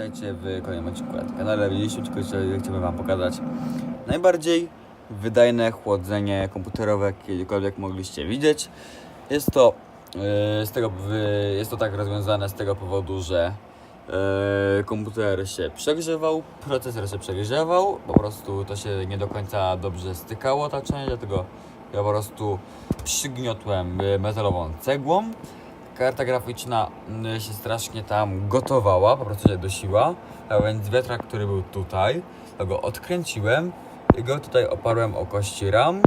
witajcie w kolejnym odcinku na kanale. W dzisiejszym odcinku chciałbym Wam pokazać najbardziej wydajne chłodzenie komputerowe, jakie kiedykolwiek mogliście widzieć. Jest to, e, z tego, wy- jest to tak rozwiązane z tego powodu, że e, komputer się przegrzewał, procesor się przegrzewał, po prostu to się nie do końca dobrze stykało ta część, dlatego ja po prostu przygniotłem e, metalową cegłą. Karta graficzna mm, się strasznie tam gotowała, po prostu się dosiła, a więc wiatrak, który był tutaj, to go odkręciłem i go tutaj oparłem o kości RAM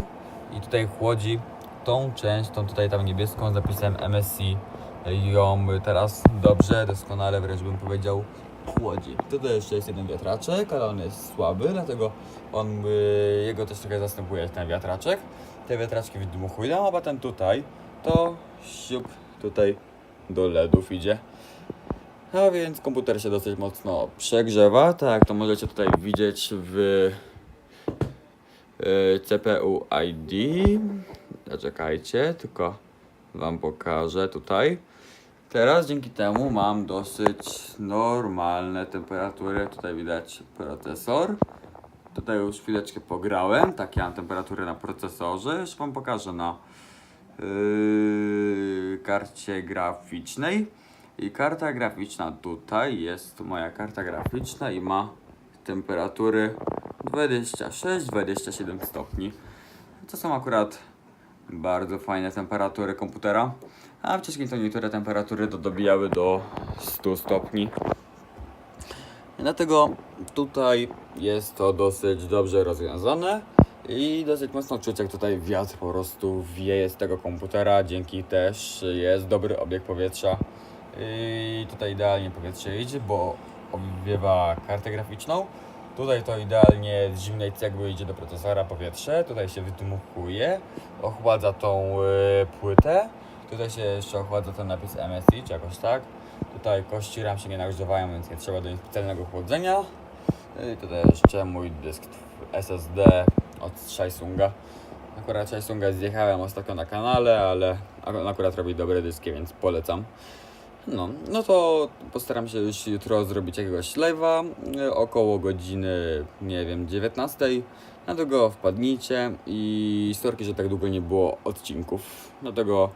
i tutaj chłodzi tą część, tą tutaj tam niebieską z napisem MSI ją teraz dobrze, doskonale wręcz bym powiedział chłodzi. Tutaj jeszcze jest jeden wiatraczek, ale on jest słaby, dlatego on, y, jego też trochę zastępuje ten wiatraczek. Te wiatraczki wydmuchują, a potem tutaj to siup tutaj do LEDów idzie. A więc komputer się dosyć mocno przegrzewa, tak to możecie tutaj widzieć w y, CPU ID. Zaczekajcie, tylko Wam pokażę tutaj. Teraz dzięki temu mam dosyć normalne temperatury. Tutaj widać procesor. Tutaj już chwileczkę pograłem. Takie mam temperatury na procesorze. Już Wam pokażę na yy, karcie graficznej. I karta graficzna tutaj jest moja karta graficzna i ma temperatury 26-27 stopni. To są akurat bardzo fajne temperatury komputera. A wcześniej to niektóre temperatury to dobijały do 100 stopni. Dlatego tutaj jest to dosyć dobrze rozwiązane i dosyć mocno czuć jak tutaj wiatr po prostu wieje z tego komputera, dzięki też jest dobry obieg powietrza i tutaj idealnie powietrze idzie, bo obwiewa kartę graficzną. Tutaj to idealnie z zimnej cegły idzie do procesora powietrze, tutaj się wydmuchuje, ochładza tą y, płytę, tutaj się jeszcze ochładza ten napis MSI czy jakoś tak. Tutaj kości RAM się nie nagrzewają, więc nie trzeba do nich specjalnego chłodzenia. I tutaj jeszcze mój dysk SSD od Samsunga. Akurat Samsunga zjechałem ostatnio na kanale, ale akurat robi dobre dyski, więc polecam. No, no to postaram się już jutro zrobić jakiegoś live'a y, około godziny, nie wiem, 19. Dlatego wpadnijcie i sorki, że tak długo nie było odcinków. Dlatego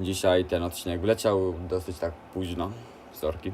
dzisiaj ten odcinek wleciał dosyć tak późno. Sorki.